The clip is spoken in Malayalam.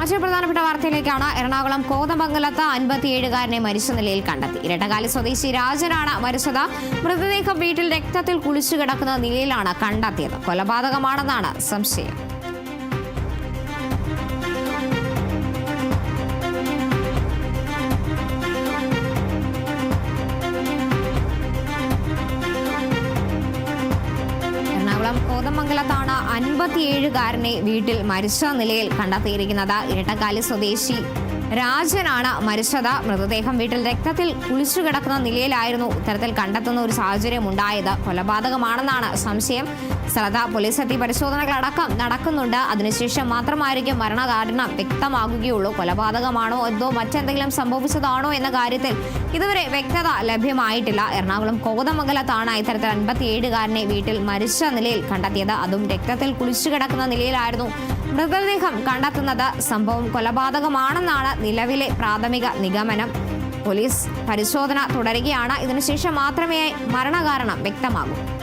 മറ്റൊരു പ്രധാനപ്പെട്ട വാർത്തയിലേക്കാണ് എറണാകുളം കോതമംഗലത്ത് അൻപത്തിയേഴുകാരനെ മരിച്ച നിലയിൽ കണ്ടെത്തി. ഇരട്ടകാലി സ്വദേശി രാജനാണ് മരിച്ചത്. മൃതദേഹം വീട്ടിൽ രക്തത്തിൽ കുളിച്ചു കിടക്കുന്ന നിലയിലാണ് കണ്ടെത്തിയത്. കൊലപാതകമാണെന്നാണ് സംശയം. എറണാകുളം കോതമംഗലത്താണ് അൻപത്തിയേഴുകാരനെ വീട്ടിൽ മരിച്ച നിലയിൽ കണ്ടെത്തിയിരിക്കുന്നത്. ഇരട്ടക്കാലി സ്വദേശി രാജനാണ് മരിച്ചത്. മൃതദേഹം വീട്ടിൽ രക്തത്തിൽ കുളിച്ചു കിടക്കുന്ന നിലയിലായിരുന്നു ഇത്തരത്തിൽ കണ്ടെത്തുന്ന ഒരു സാഹചര്യം ഉണ്ടായത്. കൊലപാതകമാണെന്നാണ് സംശയം. സ്ഥലത്ത് പോലീസ് എത്തി പരിശോധനകളടക്കം നടക്കുന്നുണ്ട്. അതിനുശേഷം മാത്രമായിരിക്കും മരണകാരണം വ്യക്തമാകുകയുള്ളൂ. കൊലപാതകമാണോ എന്തോ മറ്റെന്തെങ്കിലും സംഭവിച്ചതാണോ എന്ന കാര്യത്തിൽ ഇതുവരെ വ്യക്തത ലഭ്യമായിട്ടില്ല. എറണാകുളം കോതമംഗലത്താണ് ഇത്തരത്തിൽ അൻപത്തിയേഴുകാരനെ വീട്ടിൽ മരിച്ച നിലയിൽ കണ്ടെത്തിയത്. അതും രക്തത്തിൽ കുളിച്ചു കിടക്കുന്ന നിലയിലായിരുന്നു മൃതദേഹം കണ്ടെത്തുന്നത്. സംഭവം കൊലപാതകമാണെന്നാണ് നിലവിലെ പ്രാഥമിക നിഗമനം. പോലീസ് പരിശോധന തുടരുകയാണ്. ഇതിനുശേഷം മാത്രമേ മരണകാരണം വ്യക്തമാകൂ.